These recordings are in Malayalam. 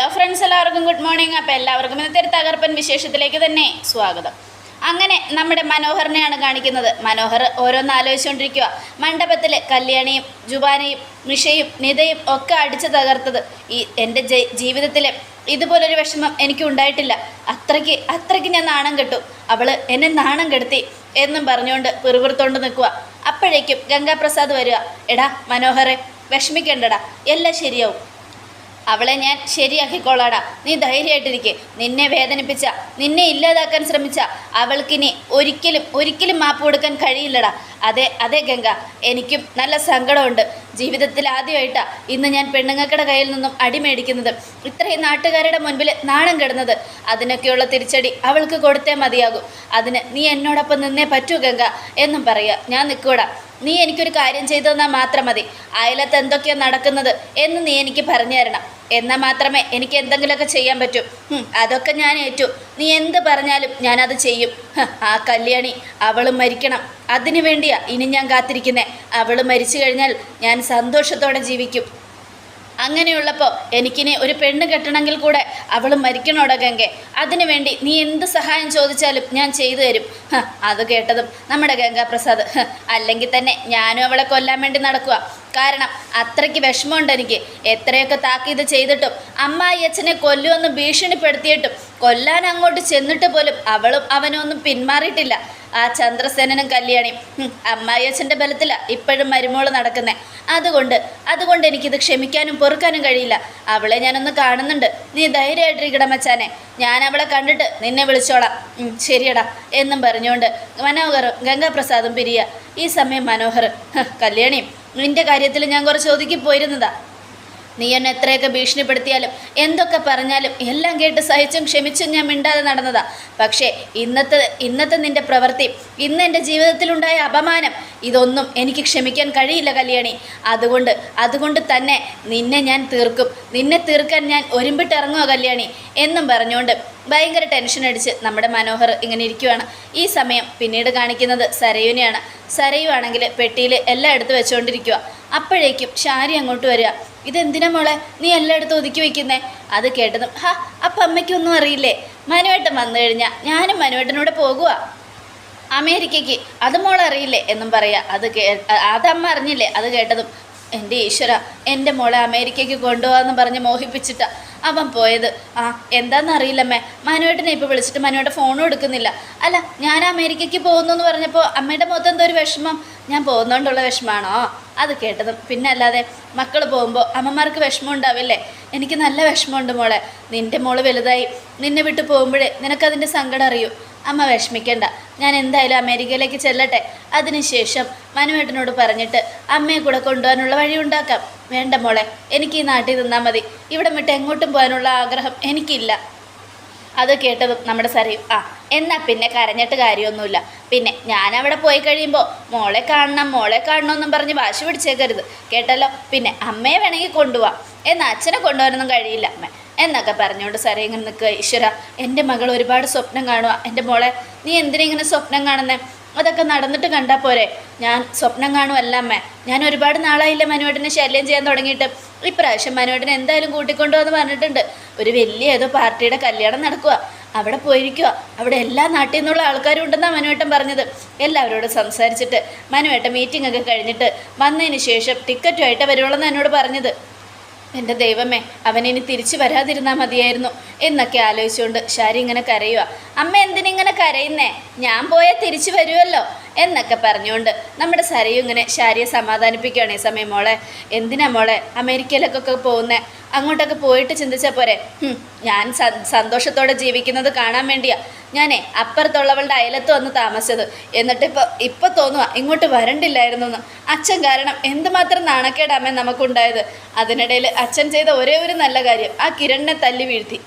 ഹലോ ഫ്രണ്ട്സ് എല്ലാവർക്കും ഗുഡ് മോർണിംഗ് അപ്പോൾ എല്ലാവർക്കും ഇന്നത്തെ ഒരു തകർപ്പൻ വിശേഷത്തിലേക്ക് തന്നെ സ്വാഗതം. അങ്ങനെ നമ്മുടെ മനോഹറിനെയാണ് കാണിക്കുന്നത്. മനോഹർ ഓരോന്ന് ആലോചിച്ചുകൊണ്ടിരിക്കുക മണ്ഡപത്തിൽ കല്യാണിയും ജുബാനയും നിഷയും നിതയും ഒക്കെ അടിച്ചു തകർത്തത്. ഈ എന്റെ ജീവിതത്തിൽ ഇതുപോലൊരു വിഷമം എനിക്ക് ഉണ്ടായിട്ടില്ല. അത്രയ്ക്ക് അത്രയ്ക്ക് ഞാൻ നാണം കെട്ടു. അവൾ എന്നെ നാണം കെടുത്തി എന്നും പറഞ്ഞുകൊണ്ട് പിറുപിറുത്തോണ്ട് നിൽക്കുക അപ്പോഴേക്കും ഗംഗാപ്രസാദ് വരിക എടാ മനോഹറെ വിഷമിക്കേണ്ടടാ. എല്ലാം ശരിയാവും. അവളെ ഞാൻ ശരിയാക്കിക്കോളാടാ നീ ധൈര്യമായിട്ടിരിക്കെ. നിന്നെ വേദനിപ്പിച്ച നിന്നെ ഇല്ലാതാക്കാൻ ശ്രമിച്ച അവൾക്കിനി ഒരിക്കലും ഒരിക്കലും മാപ്പ് കൊടുക്കാൻ കഴിയില്ലടാ. അതെ അതെ ഗംഗ എനിക്കും നല്ല സങ്കടമുണ്ട്. ജീവിതത്തിൽ ആദ്യമായിട്ടാ ഇന്ന് ഞാൻ പെണ്ണുങ്ങൾക്കടെ കയ്യിൽ നിന്നും അടിമേടിക്കുന്നത് ഇത്രയും നാട്ടുകാരുടെ മുൻപിൽ നാണം കിടന്നത്. അതിനൊക്കെയുള്ള തിരിച്ചടി അവൾക്ക് കൊടുത്തേ മതിയാകും. അതിന് നീ എന്നോടൊപ്പം നിന്നേ പറ്റൂ ഗംഗ. എന്നും പറയുക. ഞാൻ നിൽക്കൂടാ നീ എനിക്കൊരു കാര്യം ചെയ്തു തന്നാൽ മാത്രം മതി. അയലത്ത് എന്തൊക്കെയാണ് നടക്കുന്നത് എന്ന് നീ എനിക്ക് പറഞ്ഞു തരണം എന്നാൽ മാത്രമേ എനിക്ക് എന്തെങ്കിലുമൊക്കെ ചെയ്യാൻ പറ്റൂ. അതൊക്കെ ഞാൻ ഏറ്റു. നീ എന്ത് പറഞ്ഞാലും ഞാനത് ചെയ്യും. ആ കല്യാണി അവൾ മരിക്കണം. അതിനു വേണ്ടിയാ ഇനി ഞാൻ കാത്തിരിക്കുന്നേ. അവൾ മരിച്ചു കഴിഞ്ഞാൽ ഞാൻ സന്തോഷത്തോടെ ജീവിക്കും. അങ്ങനെയുള്ളപ്പോൾ എനിക്കിനി ഒരു പെണ്ണ് കെട്ടണമെങ്കിൽ കൂടെ അവൾ മരിക്കണോടോ അതിനു വേണ്ടി നീ എന്ത് സഹായം ചോദിച്ചാലും ഞാൻ ചെയ്തു തരും. അത് കേട്ടതും നമ്മുടെ ഗംഗാപ്രസാദ്. അല്ലെങ്കിൽ തന്നെ ഞാനും അവളെ കൊല്ലാൻ വേണ്ടി നടക്കുക. കാരണം അത്രയ്ക്ക് വിഷമമുണ്ട് എനിക്ക്. എത്രയൊക്കെ താക്കീത് ചെയ്തിട്ടും അമ്മായി അച്ഛനെ കൊല്ലുമെന്ന് ഭീഷണിപ്പെടുത്തിയിട്ടും കൊല്ലാൻ അങ്ങോട്ട് ചെന്നിട്ട് പോലും അവളും അവനും ഒന്നും പിന്മാറിയിട്ടില്ല. ആ ചന്ദ്രസേനനും കല്യാണിയും. അമ്മായിയച്ഛന്റെ ബലത്തിലാണ് ഇപ്പോഴും മരുമോൾ നടക്കുന്നത് അതുകൊണ്ട് അതുകൊണ്ട് എനിക്കിത് ക്ഷമിക്കാനും പൊറുക്കാനും കഴിയില്ല. അവളെ ഞാനൊന്ന് കാണുന്നുണ്ട്. നീ ധൈര്യമായിട്ടിരിക്കണം മച്ചാനെ. ഞാൻ അവളെ കണ്ടിട്ട് നിന്നെ വിളിച്ചോളാം. ശരിയടാ എന്നും പറഞ്ഞുകൊണ്ട് മനോഹറും ഗംഗാപ്രസാദും പിരിയ. ഈ സമയം മനോഹർ "ഹ്, കല്യാണിയും നിന്റെ കാര്യത്തിൽ ഞാൻ കുറച്ച് ഒതുക്കി പോയിരുന്നതാ. നീ എന്നെ എത്രയൊക്കെ ഭീഷണിപ്പെടുത്തിയാലും എന്തൊക്കെ പറഞ്ഞാലും എല്ലാം കേട്ട് സഹിച്ചും ക്ഷമിച്ചും ഞാൻ മിണ്ടാതെ നടന്നതാ. പക്ഷേ ഇന്നത്തെ ഇന്നത്തെ നിന്റെ പ്രവൃത്തി ഇന്ന് എന്റെ ജീവിതത്തിലുണ്ടായ അപമാനം. ഇതൊന്നും എനിക്ക് ക്ഷമിക്കാൻ കഴിയില്ല കല്യാണി. അതുകൊണ്ട് അതുകൊണ്ട് തന്നെ നിന്നെ ഞാൻ തീർക്കും. നിന്നെ തീർക്കാൻ ഞാൻ ഒരുമ്പിട്ടിറങ്ങുക കല്യാണി. എന്നും പറഞ്ഞുകൊണ്ട് ഭയങ്കര ടെൻഷൻ അടിച്ച് നമ്മുടെ മനോഹർ ഇങ്ങനെ ഇരിക്കുവാണ്. ഈ സമയം പിന്നീട് കാണിക്കുന്നത് സരയുനെയാണ് സരയു ആണെങ്കിൽ പെട്ടിയിൽ എല്ലാം എടുത്ത് വെച്ചുകൊണ്ടിരിക്കുക അപ്പോഴേക്കും ഷാരി അങ്ങോട്ട് വരിക. ഇതെന്തിനാ മോളെ? നീ എല്ലായിടത്തും ഒതുക്കി വെക്കുന്നേ? അത് കേട്ടതും ഹാ അപ്പം അമ്മയ്ക്കൊന്നും അറിയില്ലേ? മനുവേട്ടൻ വന്നു കഴിഞ്ഞാൽ ഞാനും മനുവേട്ടനൂടെ പോകുക അമേരിക്കയ്ക്ക്. അത് മോളറിയില്ലേ എന്നും പറയാ. അത് കേ അതമ്മ അറിഞ്ഞില്ലേ? അത് കേട്ടതും. എന്റെ ഈശ്വര എന്റെ മോളെ അമേരിക്കയ്ക്ക് കൊണ്ടുപോകാമെന്ന് പറഞ്ഞ് മോഹിപ്പിച്ചിട്ടാ അവൻ പോയത്. ആ എന്താണെന്ന് അറിയില്ലമ്മേ. മനുവേട്ടനെ ഇപ്പോൾ വിളിച്ചിട്ട് മനുവേട്ട ഫോണും എടുക്കുന്നില്ല. അല്ല ഞാൻ അമേരിക്കയ്ക്ക് പോകുന്നു എന്ന് പറഞ്ഞപ്പോൾ അമ്മയുടെ മുഖത്ത് എന്തോ ഒരു വിഷമം. ഞാൻ പോകുന്നതുകൊണ്ടുള്ള വിഷമമാണോ അത് കേട്ടതും. പിന്നെ അല്ലാതെ മക്കൾ പോകുമ്പോൾ അമ്മമാർക്ക് വിഷമം ഉണ്ടാവില്ലേ? എനിക്ക് നല്ല വിഷമമുണ്ട് മോളെ. നിന്റെ മോൾ വലുതായി. നിന്നെ വിട്ട് പോകുമ്പോഴേ നിനക്കതിന്റെ സങ്കടം അറിയൂ. അമ്മ വിഷമിക്കണ്ട. ഞാൻ എന്തായാലും അമേരിക്കയിലേക്ക് ചെല്ലട്ടെ. അതിനുശേഷം മനുവേട്ടനോട് പറഞ്ഞിട്ട് അമ്മയെ കൂടെ കൊണ്ടുപോകാനുള്ള വഴി ഉണ്ടാക്കാം. വേണ്ട മോളെ എനിക്ക് ഈ നാട്ടിൽ നിന്നാൽ മതി. ഇവിടെ വിട്ട് എങ്ങോട്ടും പോകാനുള്ള ആഗ്രഹം എനിക്കില്ല. അത് കേട്ടതും നമ്മുടെ സരയും ആ എന്നാൽ പിന്നെ കരഞ്ഞിട്ട് കാര്യമൊന്നുമില്ല. പിന്നെ ഞാൻ അവിടെ പോയി കഴിയുമ്പോൾ മോളെ കാണണം മോളെ കാണണമെന്നും പറഞ്ഞ് വാശി പിടിച്ചേക്കരുത്. കേട്ടല്ലോ? പിന്നെ അമ്മയെ വേണമെങ്കിൽ കൊണ്ടുപോവാം. എന്നാൽ അച്ഛനെ കൊണ്ടുപോകാനൊന്നും കഴിയില്ല. അമ്മ എന്നൊക്കെ പറഞ്ഞുകൊണ്ട് സാറേ ഇങ്ങനെ നിൽക്കുക. ഈശ്വര എന്റെ മകൾ ഒരുപാട് സ്വപ്നം കാണുക എന്റെ മോളെ നീ എന്തിനാ ഇങ്ങനെ സ്വപ്നം കാണുന്നത് അതൊക്കെ നടന്നിട്ട് കണ്ടാൽ പോരെ. ഞാൻ സ്വപ്നം കാണുമല്ല അമ്മേ. ഞാൻ ഒരുപാട് നാളായില്ല മനുവേട്ടനെ ശല്യം ചെയ്യാൻ തുടങ്ങിയിട്ട്. ഇപ്രാവശ്യം മനുവേട്ടനെ എന്തായാലും കൂട്ടിക്കൊണ്ടുവന്ന് പറഞ്ഞിട്ടുണ്ട്. ഒരു വലിയ ഏതോ പാർട്ടിയുടെ കല്യാണം നടക്കുക അവിടെ പോയിരിക്കുക അവിടെ എല്ലാ നാട്ടിൽ നിന്നുള്ള ആൾക്കാരും ഉണ്ടെന്നാണ് മനുവേട്ടൻ പറഞ്ഞത്. എല്ലാവരോടും സംസാരിച്ചിട്ട് മനുവേട്ടൻ മീറ്റിംഗ് ഒക്കെ കഴിഞ്ഞിട്ട് വന്നതിന് ശേഷം ടിക്കറ്റുമായിട്ട് വരുവുള്ളെന്ന് എന്നോട് പറഞ്ഞത്. എന്റെ ദൈവമേ അവനിനി തിരിച്ചു വരാതിരുന്നാൽ മതിയായിരുന്നു എന്നൊക്കെ ആലോചിച്ചുകൊണ്ട് ശാരി ഇങ്ങനെ കരയുക അമ്മ എന്തിനിങ്ങനെ കരയുന്നേ? ഞാൻ പോയാൽ തിരിച്ചു വരുമല്ലോ എന്നൊക്കെ പറഞ്ഞുകൊണ്ട് നമ്മുടെ സരയും ഇങ്ങനെ ശാരിയെ സമാധാനിപ്പിക്കുകയാണ് ഈ സമയം മോളെ. എന്തിനാ മോളെ? അമേരിക്കയിലേക്കൊക്കെ പോകുന്നത് അങ്ങോട്ടൊക്കെ പോയിട്ട് ചിന്തിച്ചാൽ പോരെ. ഞാൻ സന്തോഷത്തോടെ ജീവിക്കുന്നത് കാണാൻ വേണ്ടിയാ. ഞാനേ അപ്പുറത്തുള്ളവളുടെ അയലത്ത് വന്ന് താമസിച്ചത്. എന്നിട്ട് ഇപ്പോൾ ഇപ്പോൾ തോന്നുക ഇങ്ങോട്ട് വരണ്ടില്ലായിരുന്നു എന്ന് അച്ഛൻ കാരണം എന്തുമാത്രം നാണക്കേടാമേ നമുക്കുണ്ടായത്. അതിനിടയിൽ അച്ഛൻ ചെയ്ത ഒരേ ഒരു നല്ല കാര്യം. ആ കിരണിനെ തല്ലി വീഴ്ത്തി.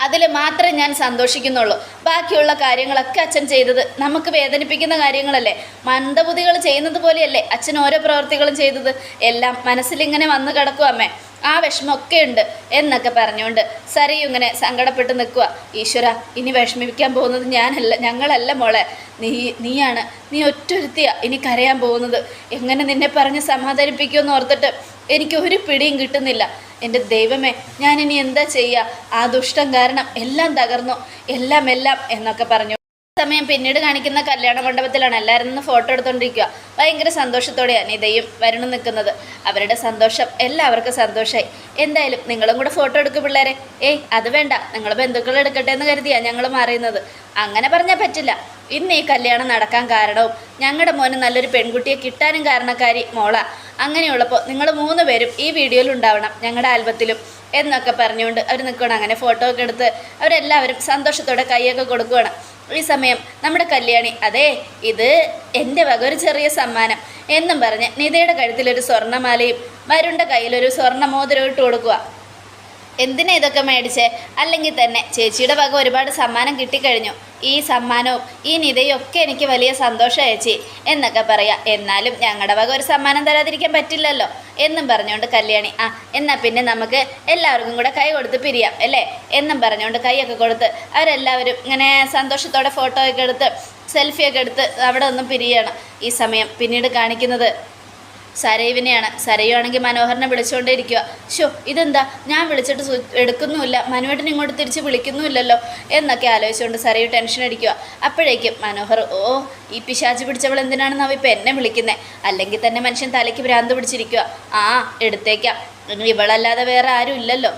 അതിൽ മാത്രമേ ഞാൻ സന്തോഷിക്കുന്നുള്ളൂ. ബാക്കിയുള്ള കാര്യങ്ങളൊക്കെ അച്ഛൻ ചെയ്തത് നമുക്ക് വേദനിപ്പിക്കുന്ന കാര്യങ്ങളല്ലേ? മന്ദബുദ്ധികൾ ചെയ്യുന്നത് പോലെയല്ലേ അച്ഛൻ ഓരോ പ്രവർത്തികളും ചെയ്തത്? എല്ലാം മനസ്സിലിങ്ങനെ വന്ന് കിടക്കും അമ്മേ ആ വിഷമമൊക്കെ ഉണ്ട് എന്നൊക്കെ പറഞ്ഞുകൊണ്ട് സരി ഇങ്ങനെ സങ്കടപ്പെട്ട് നിൽക്കുക ഈശ്വര ഇനി വിഷമിപ്പിക്കാൻ പോകുന്നത് ഞാനല്ല ഞങ്ങളല്ല മോളെ. നീ നീയാണ് നീ ഒറ്റൊരുത്തിയാ ഇനി കരയാൻ പോകുന്നത്. എങ്ങനെ നിന്നെ പറഞ്ഞ് സമാധാനിപ്പിക്കുമെന്ന് ഓർത്തിട്ട് എനിക്ക് ഒരു പിടിയും കിട്ടുന്നില്ല. എന്റെ ദൈവമേ ഞാനിനി എന്താ ചെയ്യുക ആ ദുഷ്ടം കാരണം എല്ലാം തകർന്നു. എല്ലാം എല്ലാം എന്നൊക്കെ പറഞ്ഞു സമയം പിന്നീട് കാണിക്കുന്ന കല്യാണ മണ്ഡപത്തിലാണ് എല്ലാവരും നിന്ന് ഫോട്ടോ എടുത്തോണ്ടിരിക്കുക. ഭയങ്കര സന്തോഷത്തോടെയാണ് നിതയും വരണം നിൽക്കുന്നത് അവരുടെ സന്തോഷം എല്ലാവർക്കും സന്തോഷമായി എന്തായാലും നിങ്ങളും കൂടെ ഫോട്ടോ എടുക്കും പിള്ളേരെ. ഏയ് അത് വേണ്ട. നിങ്ങൾ ബന്ധുക്കൾ എടുക്കട്ടെ എന്ന് കരുതിയാണ് ഞങ്ങൾ മാറിയുന്നത് അങ്ങനെ പറഞ്ഞാൽ പറ്റില്ല. ഇന്ന് ഈ കല്യാണം നടക്കാൻ കാരണവും ഞങ്ങളുടെ മോന് നല്ലൊരു പെൺകുട്ടിയെ കിട്ടാനും കാരണക്കാരി മോള. അങ്ങനെയുള്ളപ്പോൾ നിങ്ങൾ മൂന്ന് പേരും ഈ വീഡിയോയിൽ ഉണ്ടാവണം ഞങ്ങളുടെ ആൽബത്തിലും എന്നൊക്കെ പറഞ്ഞുകൊണ്ട് അവർ നിൽക്കണം അങ്ങനെ ഫോട്ടോ ഒക്കെ എടുത്ത് അവരെല്ലാവരും സന്തോഷത്തോടെ കൈയൊക്കെ കൊടുക്കുകയാണ് ഈ സമയം നമ്മുടെ കല്യാണി അതെ ഇത് എന്റെ വക ഒരു ചെറിയ സമ്മാനം എന്നും പറഞ്ഞ് നിതയുടെ കഴുത്തിലൊരു സ്വർണമാലയും വരുണ്ട കയ്യിലൊരു സ്വർണ മോതിരം ഇട്ട് കൊടുക്കുക എന്തിനാ ഇതൊക്കെ മേടിച്ചേ? അല്ലെങ്കിൽ തന്നെ ചേച്ചിയുടെ വക ഒരുപാട് സമ്മാനം കിട്ടിക്കഴിഞ്ഞു. ഈ സമ്മാനവും ഈ നിതയും ഒക്കെ എനിക്ക് വലിയ സന്തോഷം ചേച്ചി എന്നൊക്കെ പറയാം. എന്നാലും ഞങ്ങളുടെ വക ഒരു സമ്മാനം തരാതിരിക്കാൻ പറ്റില്ലല്ലോ. എന്നും പറഞ്ഞുകൊണ്ട് കല്യാണി ആ എന്നാൽ പിന്നെ നമുക്ക് എല്ലാവർക്കും കൂടെ കൈ കൊടുത്ത് പിരിയാം അല്ലേ? എന്നും പറഞ്ഞുകൊണ്ട് കൈയൊക്കെ കൊടുത്ത് അവരെല്ലാവരും ഇങ്ങനെ സന്തോഷത്തോടെ ഫോട്ടോ ഒക്കെ എടുത്ത് സെൽഫിയൊക്കെ എടുത്ത് അവിടെ ഒന്നും പിരിയണം. ഈ സമയം പിന്നീട് കാണിക്കുന്നത് സരയുവിനെയാണ്. സരയുവാണെങ്കിൽ മനോഹരനെ വിളിച്ചുകൊണ്ടേ ഇരിക്കുക ഷോ ഇതെന്താ? ഞാൻ വിളിച്ചിട്ട് എടുക്കുന്നുമില്ല. മനുവേട്ടൻ ഇങ്ങോട്ട് തിരിച്ച് വിളിക്കുന്നുമില്ലല്ലോ എന്നൊക്കെ ആലോചിച്ചുകൊണ്ട് സരയു ടെൻഷൻ അടിക്കുക അപ്പോഴേക്കും മനോഹർ ഓ ഈ പിശാച് പിടിച്ചവൾ എന്തിനാണെന്ന് അവ ഇപ്പം എന്നെ വിളിക്കുന്നത് അല്ലെങ്കിൽ തന്നെ മനുഷ്യൻ തലയ്ക്ക് ഭ്രാന്ത് പിടിച്ചിരിക്കുക ആ എടുത്തേക്കാം. ഇവളല്ലാതെ വേറെ ആരും ഇല്ലല്ലോ.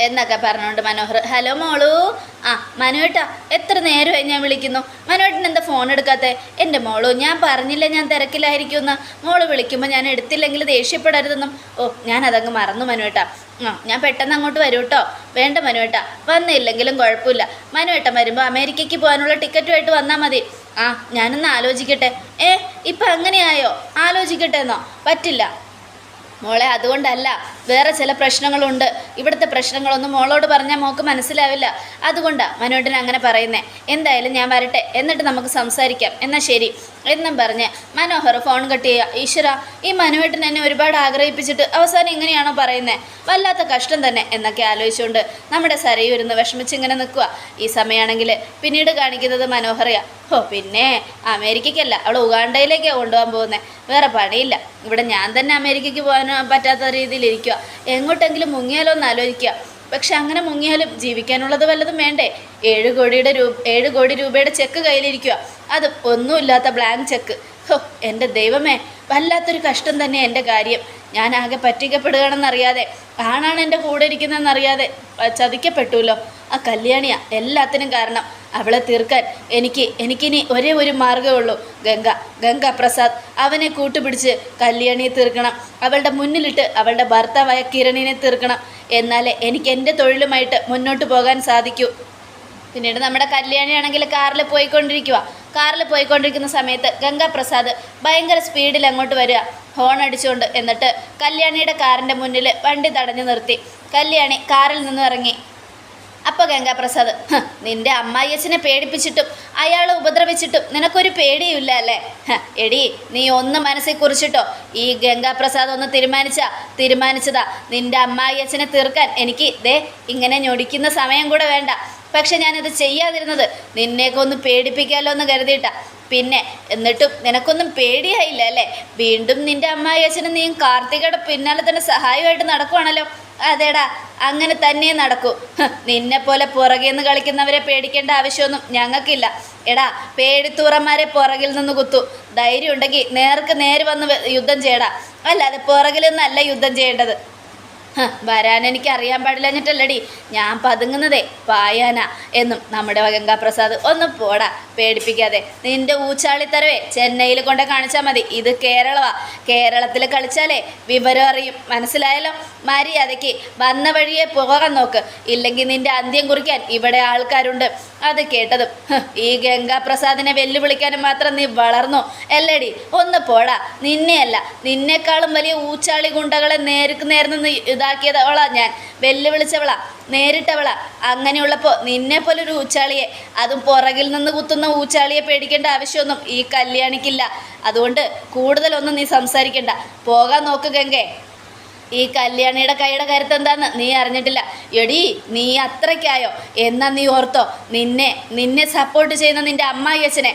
എന്നൊക്കെ പറഞ്ഞുകൊണ്ട് മനോഹർ ഹലോ മോളു. ആ മനുവേട്ടാ എത്ര നേരമായി ഞാൻ വിളിക്കുന്നു. മനുവേട്ടൻ എന്താ ഫോൺ എടുക്കാത്തെ? എന്റെ മോളു ഞാൻ പറഞ്ഞില്ല ഞാൻ തിരക്കിലായിരിക്കുമെന്ന്. മോൾ വിളിക്കുമ്പോൾ ഞാൻ എടുത്തില്ലെങ്കിൽ ദേഷ്യപ്പെടരുതെന്നും. ഓ ഞാൻ അതങ്ങ് മറന്നു മനുവേട്ടാ ആ ഞാൻ പെട്ടെന്ന് അങ്ങോട്ട് വരൂ കേട്ടോ വേണ്ട മനുവേട്ടാ വന്നില്ലെങ്കിലും കുഴപ്പമില്ല. മനുവേട്ടൻ വരുമ്പോൾ അമേരിക്കയ്ക്ക് പോകാനുള്ള ടിക്കറ്റുമായിട്ട് വന്നാൽ മതി. ആ ഞാനൊന്ന് ആലോചിക്കട്ടെ. ഏ ഇപ്പം അങ്ങനെയായോ? ആലോചിക്കട്ടെ എന്നോ പറ്റില്ല. മോളെ അതുകൊണ്ടല്ല. വേറെ ചില പ്രശ്നങ്ങളുണ്ട്. ഇവിടുത്തെ പ്രശ്നങ്ങളൊന്നും മോളോട് പറഞ്ഞാൽ മോൾക്ക് മനസ്സിലാവില്ല. അതുകൊണ്ടാണ് മനോട്ടൻ അങ്ങനെ പറയുന്നത് എന്തായാലും ഞാൻ വരട്ടെ. എന്നിട്ട് നമുക്ക് സംസാരിക്കാം. എന്നാൽ ശരി. എന്നും പറഞ്ഞ് മനോഹർ ഫോൺ കട്ട് ചെയ്യുക. ഈശ്വര ഈ മനുവേട്ടൻ എന്നെ ഒരുപാട് ആഗ്രഹിപ്പിച്ചിട്ട് അവസാനം ഇങ്ങനെയാണോ പറയുന്നത് വല്ലാത്ത കഷ്ടം തന്നെ എന്നൊക്കെ ആലോചിച്ചുകൊണ്ട് നമ്മുടെ സരയൂരുന്ന് വിഷമിച്ച് ഇങ്ങനെ നിൽക്കുക ഈ സമയമാണെങ്കിൽ പിന്നീട് കാണിക്കുന്നത് മനോഹറിയ. ഓ പിന്നെ അമേരിക്കയ്ക്കല്ല. അവൾ ഉഗാണ്ടയിലേക്കാണ് കൊണ്ടുപോകാൻ പോകുന്നത് വേറെ പണിയില്ല. ഇവിടെ ഞാൻ തന്നെ അമേരിക്കയ്ക്ക് പോകാൻ പറ്റാത്ത രീതിയിൽ ഇരിക്കുക എങ്ങോട്ടെങ്കിലും മുങ്ങിയാലോ എന്ന് ആലോചിക്കുക. പക്ഷെ അങ്ങനെ മുങ്ങിയാലും ജീവിക്കാനുള്ളത് വല്ലതും വേണ്ടേ? ഏഴ് കോടിയുടെ രൂപ ഏഴ് കോടി രൂപയുടെ ചെക്ക് കയ്യിലിരിക്കുക. അത് ഒന്നുമില്ലാത്ത ബ്ലാങ്ക് ചെക്ക് ഹോ എന്റെ ദൈവമേ വല്ലാത്തൊരു കഷ്ടം തന്നെ എന്റെ കാര്യം. ഞാൻ ആകെ പറ്റിക്കപ്പെടുകയാണെന്നറിയാതെ ആണാണ് എന്റെ കൂടെ ഇരിക്കുന്നതെന്നറിയാതെ ചതിക്കപ്പെട്ടുല്ലോ. ആ കല്യാണിയാ എല്ലാത്തിനും കാരണം. അവളെ തീർക്കാൻ എനിക്ക് എനിക്കിനി ഒരേ ഒരു മാർഗമേ ഉള്ളൂ. ഗംഗ ഗംഗ പ്രസാദ് അവനെ കൂട്ടുപിടിച്ച് കല്യാണിയെ തീർക്കണം. അവളുടെ മുന്നിലിട്ട് അവളുടെ ഭർത്താവായ കിരണിനെ തീർക്കണം. എന്നാലേ എനിക്ക് എന്റെ തൊഴിലുമായിട്ട് മുന്നോട്ട് പോകാൻ സാധിക്കൂ. പിന്നീട് നമ്മുടെ കല്യാണിയാണെങ്കിൽ കാറിൽ പോയിക്കൊണ്ടിരിക്കുക കാറിൽ പോയിക്കൊണ്ടിരിക്കുന്ന സമയത്ത് ഗംഗാപ്രസാദ് ഭയങ്കര സ്പീഡിൽ അങ്ങോട്ട് വരിക. ഹോൺ അടിച്ചുകൊണ്ട് എന്നിട്ട് കല്യാണിയുടെ കാറിന്റെ മുന്നിൽ വണ്ടി തടഞ്ഞു നിർത്തി. കല്യാണി കാറിൽ നിന്ന് ഇറങ്ങി. അപ്പോൾ ഗംഗാപ്രസാദ് "ഹ്, നിന്റെ അമ്മായിയച്ഛനെ പേടിപ്പിച്ചിട്ടും അയാളെ ഉപദ്രവിച്ചിട്ടും നിനക്കൊരു പേടിയുമില്ല അല്ലേ? എടി നീ ഒന്ന് മനസ്സിൽ കുറിച്ചിട്ടോ? ഈ ഗംഗാപ്രസാദ് ഒന്ന് തീരുമാനിച്ച തീരുമാനിച്ചതാ. നിന്റെ അമ്മായിയച്ഛനെ തീർക്കാൻ എനിക്ക് ദേ ഇങ്ങനെ ഞൊടിക്കുന്ന സമയം കൂടെ വേണ്ട. പക്ഷെ ഞാനത് ചെയ്യാതിരുന്നത് നിന്നെയൊക്കെ ഒന്ന് പേടിപ്പിക്കാമല്ലോ എന്ന് കരുതിയിട്ടാ. പിന്നെ എന്നിട്ടും നിനക്കൊന്നും പേടിയായില്ല അല്ലേ? വീണ്ടും നിന്റെ അമ്മായി അച്ഛനും നീ കാർത്തികയുടെ പിന്നാലെ തന്നെ സഹായമായിട്ട് നടക്കുവാണല്ലോ. അതേടാ അങ്ങനെ തന്നെ നടക്കൂ. നിന്നെ പോലെ പുറകിൽ നിന്ന് കളിക്കുന്നവരെ പേടിക്കേണ്ട ആവശ്യമൊന്നും ഞങ്ങൾക്കില്ല. എടാ പേടിത്തൂറന്മാരെ പുറകിൽ നിന്ന് കുത്തു. ധൈര്യം ഉണ്ടെങ്കിൽ നേർക്ക് നേര് വന്ന് യുദ്ധം ചെയ്യടാ. അല്ലാതെ പുറകിൽ നിന്നല്ല യുദ്ധം ചെയ്യേണ്ടത്. വരാൻ എനിക്ക് അറിയാൻ പാടില്ലഞ്ഞിട്ടല്ലടി ഞാൻ പതുങ്ങുന്നതേ പായാന എന്നും നമ്മുടെ ഗംഗാപ്രസാദ് ഒന്ന് പോടാ പേടിപ്പിക്കാതെ. നിന്റെ ഊച്ചാളിത്തരവേ ചെന്നൈയിൽ കൊണ്ട് കാണിച്ചാൽ മതി. ഇത് കേരളമാ കേരളത്തിൽ കളിച്ചാലേ വിവരം അറിയും. മനസ്സിലായല്ലോ? മര്യാദയ്ക്ക് വന്ന വഴിയെ പോകാൻ നോക്ക്. ഇല്ലെങ്കിൽ നിന്റെ അന്ത്യം കുറിക്കാൻ ഇവിടെ ആൾക്കാരുണ്ട്. അത് കേട്ടതും ഈ ഗംഗാപ്രസാദിനെ വെല്ലുവിളിക്കാനും മാത്രം നീ വളർന്നു? അല്ലേടി ഒന്ന് പോടാ. നിന്നെയല്ല നിന്നേക്കാളും വലിയ ഊച്ചാളി ഗുണ്ടകളെ നേർക്ക് നേർന്ന് നിന്ന് ഇതാക്കിയതവളാ ഞാൻ. വെല്ലുവിളിച്ചവളാ നേരിട്ടവളാ. അങ്ങനെയുള്ളപ്പോൾ നിന്നെ പോലൊരു ഊച്ചാളിയെ അതും പുറകിൽ നിന്ന് കുത്തുന്ന ഊച്ചാളിയെ പേടിക്കേണ്ട ആവശ്യമൊന്നും ഈ കല്യാണിക്കില്ല. അതുകൊണ്ട് കൂടുതലൊന്നും നീ സംസാരിക്കണ്ട. പോകാൻ നോക്കുക ഗംഗേ. ഈ കല്യാണിയുടെ കൈയുടെ കരുത്ത് എന്താന്ന് നീ അറിഞ്ഞിട്ടില്ല. എടി നീ അത്രയ്ക്കായോ? എന്നാ നീ ഓർത്തോ നിന്നെ നിന്നെ സപ്പോർട്ട് ചെയ്യുന്ന നിന്റെ അമ്മായി അച്ഛനെ.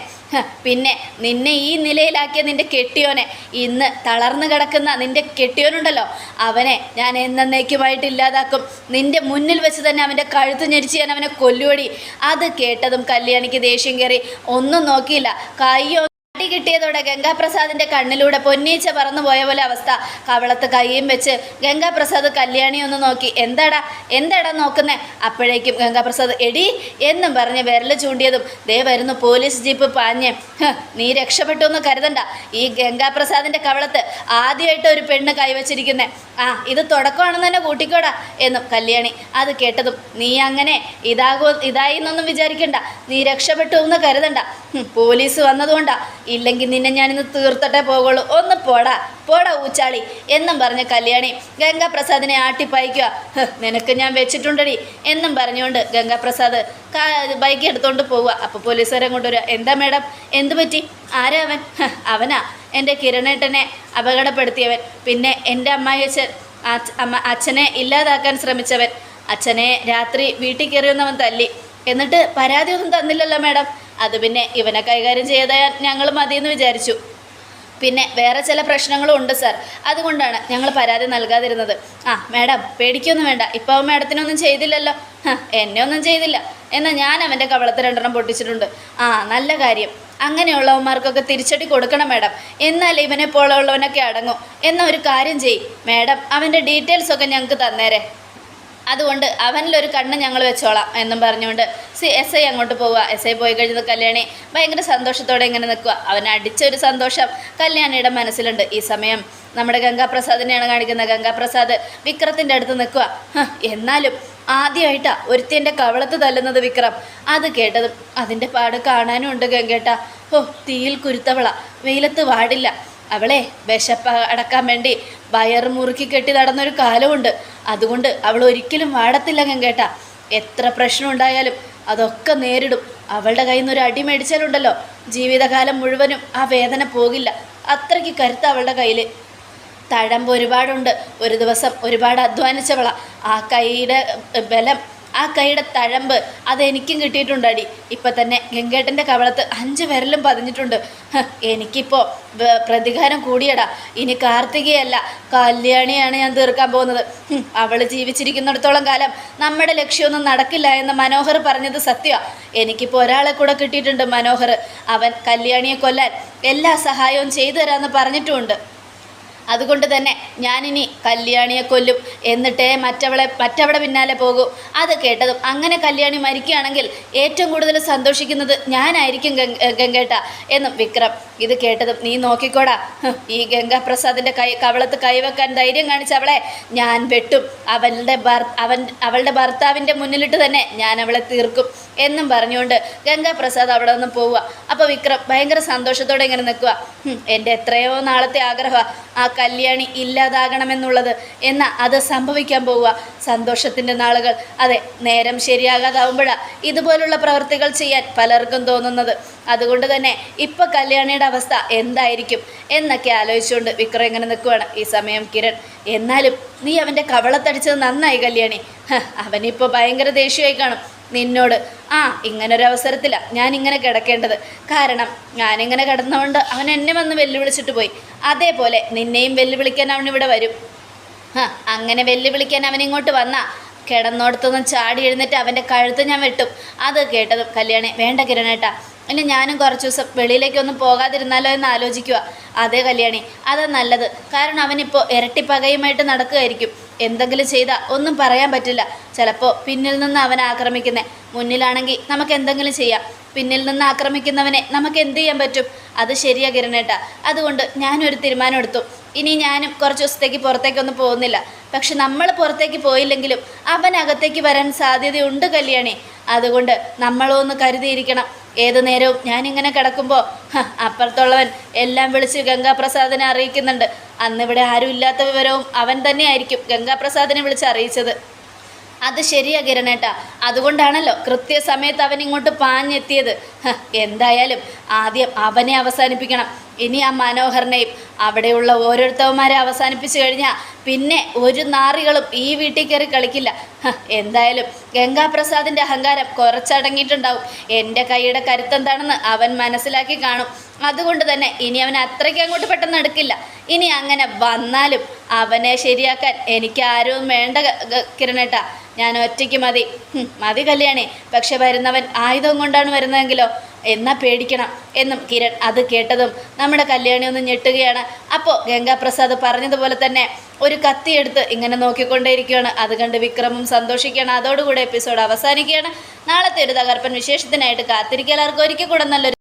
പിന്നെ നിന്നെ ഈ നിലയിലാക്കിയ നിന്റെ കെട്ടിയോനെ. ഇന്ന് തളർന്നു കിടക്കുന്ന നിന്റെ കെട്ടിയോനുണ്ടല്ലോ. അവനെ ഞാൻ എന്നേക്കുമായിട്ട് ഇല്ലാതാക്കും. നിന്റെ മുന്നിൽ വെച്ച് തന്നെ അവന്റെ കഴുത്ത് ഞെരിച്ച് ഞാൻ അവനെ കൊല്ലുവടി. അത് കേട്ടതും കല്യാണിക്ക് ദേഷ്യം കയറി. ഒന്നും നോക്കിയില്ല. കയ്യോ അടി കിട്ടിയതോടെ ഗംഗാപ്രസാദിന്റെ കണ്ണിലൂടെ പൊന്നീച്ച പറന്നു പോയ പോലെ അവസ്ഥ. കവളത്ത് കൈയും വെച്ച് ഗംഗാപ്രസാദ് കല്യാണി ഒന്ന് നോക്കി. എന്താടാ? എന്താടാ നോക്കുന്നേ? അപ്പോഴേക്കും ഗംഗാപ്രസാദ് എടി എന്നും പറഞ്ഞ് വിരൽ ചൂണ്ടിയതും ദേ വരുന്നു പോലീസ് ജീപ്പ് പാഞ്ഞ്. നീ രക്ഷപ്പെട്ടു എന്ന് കരുതണ്ട. ഈ ഗംഗാപ്രസാദിന്റെ കവളത്ത് ആദ്യമായിട്ട് ഒരു പെണ്ണ് കൈവച്ചിരിക്കുന്നേ. ആ ഇത് തുടക്കമാണെന്ന് തന്നെ കൂട്ടിക്കോടാ എന്നും കല്യാണി അത് കേട്ടതും. നീ അങ്ങനെ ഇതാകോ ഇതായി എന്നൊന്നും വിചാരിക്കണ്ട. നീ രക്ഷപ്പെട്ടു എന്ന് കരുതണ്ട. പോലീസ് വന്നതുകൊണ്ടാ. ഇല്ലെങ്കിൽ നിന്നെ ഞാനിന്ന് തീർത്തട്ടെ പോകുള്ളൂ ഒന്ന് പോടാ പോടാ ഊച്ചാളി എന്നും പറഞ്ഞ കല്യാണി. ഗംഗാപ്രസാദിനെ ആട്ടിപ്പായിക്കുക. "ഹ്, നിനക്ക് ഞാൻ വെച്ചിട്ടുണ്ടടി എന്നും പറഞ്ഞുകൊണ്ട് ഗംഗാപ്രസാദ് ബൈക്ക് എടുത്തോണ്ട് പോവുക. അപ്പോൾ പോലീസുകാരെ കൊണ്ടുവരിക. എന്താ മേഡം? എന്തു പറ്റി? ആരാ അവൻ? അവനാ? എന്റെ കിരണേട്ടനെ അപകടപ്പെടുത്തിയവൻ. പിന്നെ എന്റെ അമ്മായി അച്ഛൻ അമ്മ അച്ഛനെ ഇല്ലാതാക്കാൻ ശ്രമിച്ചവൻ. അച്ഛനെ രാത്രി വീട്ടിൽ കയറിയൊന്നവൻ തല്ലി. എന്നിട്ട് പരാതിയൊന്നും തന്നില്ലല്ലോ മേഡം. അത് പിന്നെ ഇവനെ കൈകാര്യം ചെയ്താൽ ഞങ്ങൾ മതിയെന്ന് വിചാരിച്ചു. പിന്നെ വേറെ ചില പ്രശ്നങ്ങളും ഉണ്ട് സാർ അതുകൊണ്ടാണ് ഞങ്ങൾ പരാതി നൽകാതിരുന്നത്. ആ മാഡം പേടിക്കൊന്നും വേണ്ട. ഇപ്പോൾ മാഡത്തിനൊന്നും ചെയ്തില്ലല്ലോ. എന്നെ ഒന്നും ചെയ്തില്ല. എന്നാൽ ഞാൻ അവന്റെ കവളത്തിൽ രണ്ടെണ്ണം പൊട്ടിച്ചിട്ടുണ്ട്. ആ നല്ല കാര്യം. അങ്ങനെയുള്ളവന്മാർക്കൊക്കെ തിരിച്ചടി കൊടുക്കണം മാഡം എന്നാൽ ഇവനെ പോലുള്ളവനൊക്കെ അടങ്ങും. എന്നൊരു കാര്യം ചെയ് മാഡം അവന്റെ ഡീറ്റെയിൽസൊക്കെ ഞങ്ങൾക്ക് തന്നേരെ. അതുകൊണ്ട് അവനിലൊരു കണ്ണ് ഞങ്ങൾ വെച്ചോളാം എന്നും പറഞ്ഞുകൊണ്ട് സി എസ് ഐ അങ്ങോട്ട് പോവുക. എസ് ഐ പോയി കഴിഞ്ഞത് കല്യാണി. ഭയങ്കര സന്തോഷത്തോടെ ഇങ്ങനെ നിൽക്കുക. അവൻ അടിച്ച ഒരു സന്തോഷം കല്യാണിയുടെ മനസ്സിലുണ്ട്. ഈ സമയം നമ്മുടെ ഗംഗാപ്രസാദിനെയാണ് കാണിക്കുന്നത്. ഗംഗാപ്രസാദ് വിക്രത്തിന്റെ അടുത്ത് നിൽക്കുക. എന്നാലും ആദ്യമായിട്ടാ ഒരുത്തിന്റെ കവളത്ത് തല്ലുന്നത് വിക്രം. അത് കേട്ടതും അതിന്റെ പാട് കാണാനും ഉണ്ട് ഗംഗേട്ട. ഓ തീയിൽ കുരുത്തവള. വെയിലത്ത് വാടില്ല. അവളെ വിശപ്പ് അടക്കാൻ വേണ്ടി വയർ മുറുക്കി കെട്ടി നടന്നൊരു കാലമുണ്ട്. അതുകൊണ്ട് അവൾ ഒരിക്കലും വാടത്തില്ല കേട്ട എത്ര പ്രശ്നം ഉണ്ടായാലും അതൊക്കെ നേരിടും. അവളുടെ കയ്യിൽ നിന്ന് ഒരു അടി മേടിച്ചാലുണ്ടല്ലോ. ജീവിതകാലം മുഴുവനും ആ വേദന പോകില്ല. അത്രയ്ക്ക് കരുത്ത് അവളുടെ കയ്യിൽ. തഴമ്പ് ഒരുപാടുണ്ട്. ഒരു ദിവസം ഒരുപാട് അധ്വാനിച്ചവളാണ് ആ കൈയുടെ ബലം ആ കൈയുടെ തഴമ്പ് അതെനിക്കും കിട്ടിയിട്ടുണ്ടടി. ഇപ്പം തന്നെ ഗംഗേട്ടന്റെ കവളത്ത് അഞ്ച് വിരലും പതിഞ്ഞിട്ടുണ്ട്. എനിക്കിപ്പോൾ പ്രതികാരം കൂടിയടാ. ഇനി കാർത്തികയല്ല കല്യാണിയാണ് ഞാൻ തീർക്കാൻ പോകുന്നത്. അവൾ ജീവിച്ചിരിക്കുന്നിടത്തോളം കാലം നമ്മുടെ ലക്ഷ്യമൊന്നും നടക്കില്ല എന്ന് മനോഹർ പറഞ്ഞത് സത്യമാണ് എനിക്കിപ്പോൾ ഒരാളെ കൂടെ കിട്ടിയിട്ടുണ്ട് മനോഹർ. അവൻ കല്യാണിയെ കൊല്ലാൻ എല്ലാ സഹായവും ചെയ്തു തരാമെന്ന് പറഞ്ഞിട്ടുമുണ്ട്. അതുകൊണ്ട് തന്നെ ഞാനിനി കല്യാണിയെ കൊല്ലും എന്നിട്ടേ മറ്റവളെ മറ്റവളെ പിന്നാലെ പോകും. അത് കേട്ടതും അങ്ങനെ കല്യാണി മരിക്കുകയാണെങ്കിൽ ഏറ്റവും കൂടുതൽ സന്തോഷിക്കുന്നത് ഞാനായിരിക്കും ഗംഗ ഗംഗേട്ട എന്നും വിക്രം ഇത് കേട്ടതും നീ നോക്കിക്കോടാ. ഈ ഗംഗാപ്രസാദിന്റെ കൈ കവളത്ത് കൈവെക്കാൻ ധൈര്യം കാണിച്ചവളെ ഞാൻ വെട്ടും. അവളുടെ ഭർ അവൻ അവളുടെ ഭർത്താവിന്റെ മുന്നിലിട്ട് തന്നെ ഞാൻ അവളെ തീർക്കും എന്നും പറഞ്ഞുകൊണ്ട് ഗംഗാപ്രസാദ് അവിടെ നിന്ന് പോവുക. അപ്പോൾ വിക്രം ഭയങ്കര സന്തോഷത്തോടെ ഇങ്ങനെ നിൽക്കുക. "ഹും, എന്റെ എത്രയോ നാളത്തെ ആഗ്രഹമാണ് ആ കല്യാണി ഇല്ലാതാകണമെന്നുള്ളത് എന്നാൽ അത് സംഭവിക്കാൻ പോവുക. സന്തോഷത്തിന്റെ നാളുകൾ. അതെ നേരം ശരിയാകാതാവുമ്പോഴാണ് ഇതുപോലുള്ള പ്രവൃത്തികൾ ചെയ്യാൻ പലർക്കും തോന്നുന്നത്. അതുകൊണ്ട് തന്നെ ഇപ്പം കല്യാണിയുടെ അവസ്ഥ എന്തായിരിക്കും എന്നൊക്കെ ആലോചിച്ചുകൊണ്ട് വിക്രം ഇങ്ങനെ നിൽക്കുവാണ്. ഈ സമയം കിരൺ. എന്നാലും നീ അവന്റെ കവളത്തടിച്ചത് നന്നായി കല്യാണി. അവനിപ്പോൾ ഭയങ്കര ദേഷ്യമായി കാണും. നിന്നോട് ആ ഇങ്ങനൊരു അവസരത്തിലാണ് ഞാൻ ഇങ്ങനെ കിടക്കേണ്ടത്. കാരണം ഞാനിങ്ങനെ കിടന്നുകൊണ്ട് അവൻ എന്നെ വന്ന് വെല്ലുവിളിച്ചിട്ട് പോയി. അതേപോലെ നിന്നെയും വെല്ലുവിളിക്കാൻ അവൻ ഇവിടെ വരും. ആ അങ്ങനെ വെല്ലുവിളിക്കാൻ അവൻ ഇങ്ങോട്ട് വന്നാ കിടന്നോടത്തൊന്നും ചാടി എഴുന്നേറ്റ് അവന്റെ കഴുത്ത് ഞാൻ വെട്ടും. അത് കേട്ടതും കല്യാണി വേണ്ട കിരണേട്ടാ ഇനി ഞാനും കുറച്ച് ദിവസം വെളിയിലേക്കൊന്നും പോകാതിരുന്നാലോ എന്ന് ആലോചിക്കുക അതേ കല്യാണി അതാ നല്ലത്. കാരണം അവനിപ്പോൾ ഇരട്ടിപ്പകയുമായിട്ട് നടക്കുകയായിരിക്കും. എന്തെങ്കിലും ചെയ്താൽ ഒന്നും പറയാൻ പറ്റില്ല. ചിലപ്പോൾ പിന്നിൽ നിന്ന് അവൻ ആക്രമിക്കുന്നേ. മുന്നിലാണെങ്കിൽ നമുക്ക് എന്തെങ്കിലും ചെയ്യാം. പിന്നിൽ നിന്ന് ആക്രമിക്കുന്നവനെ നമുക്ക് എന്ത് ചെയ്യാൻ പറ്റും? അത് ശരിയാ കിരണേട്ട. അതുകൊണ്ട് ഞാനൊരു തീരുമാനം എടുത്തു. ഇനി ഞാനും കുറച്ച് ദിവസത്തേക്ക് പുറത്തേക്കൊന്നും പോകുന്നില്ല. പക്ഷെ നമ്മൾ പുറത്തേക്ക് പോയില്ലെങ്കിലും അവൻ അകത്തേക്ക് വരാൻ സാധ്യതയുണ്ട് കല്യാണി. അതുകൊണ്ട് നമ്മളൊന്ന് കരുതിയിരിക്കണം. ഏതു നേരവും ഞാനിങ്ങനെ കിടക്കുമ്പോൾ അപ്പുറത്തുള്ളവൻ എല്ലാം വിളിച്ച് ഗംഗാപ്രസാദിനെ അറിയിക്കുന്നുണ്ട്. അന്നിവിടെ ആരും ഇല്ലാത്ത വിവരവും അവൻ തന്നെയായിരിക്കും ഗംഗാപ്രസാദിനെ വിളിച്ച് അറിയിച്ചത്. അത് ശരിയാ കിരണേട്ട. അതുകൊണ്ടാണല്ലോ കൃത്യസമയത്ത് അവൻ ഇങ്ങോട്ട് പാഞ്ഞെത്തിയത്. എന്തായാലും ആദ്യം അവനെ അവസാനിപ്പിക്കണം. ഇനി ആ മനോഹരനെയും അവിടെയുള്ള ഓരോരുത്തവന്മാരെ അവസാനിപ്പിച്ചു കഴിഞ്ഞാൽ പിന്നെ ഒരു നാറികളും ഈ വീട്ടിൽ കയറി കളിക്കില്ല. എന്തായാലും ഗംഗാപ്രസാദിന്റെ അഹങ്കാരം കുറച്ചടങ്ങിയിട്ടുണ്ടാവും. എന്റെ കൈയുടെ കരുത്തെന്താണെന്ന് അവൻ മനസ്സിലാക്കി കാണും. അതുകൊണ്ട് തന്നെ ഇനി അവൻ അത്രയ്ക്ക് അങ്ങോട്ട് പെട്ടെന്ന് എടുക്കില്ല ഇനി അങ്ങനെ വന്നാലും അവനെ ശരിയാക്കാൻ എനിക്ക് ആരും വേണ്ട കിരണേട്ടാ. ഞാൻ ഒറ്റയ്ക്ക് മതി. മതി കല്യാണി. പക്ഷെ വരുന്നവൻ ആയുധം കൊണ്ടാണ് വരുന്നതെങ്കിലോ? എന്നാ പേടിക്കണം. എന്നും കിരൺ അത് കേട്ടതും നമ്മുടെ കല്യാണി ഒന്ന് ഞെട്ടുകയാണ്. അപ്പോൾ ഗംഗാപ്രസാദ് പറഞ്ഞതുപോലെ തന്നെ ഒരു കത്തിയെടുത്ത് ഇങ്ങനെ നോക്കിക്കൊണ്ടേയിരിക്കുകയാണ്. അത് കണ്ട് വിക്രമും സന്തോഷിക്കുകയാണ്. അതോടുകൂടെ എപ്പിസോഡ് അവസാനിക്കുകയാണ്. നാളത്തെ ഒരു തകർപ്പൻ വിശേഷത്തിനായിട്ട് കാത്തിരിക്കുക. എല്ലാവർക്കും ഒരിക്കൽ കൂടെ നല്ലൊരു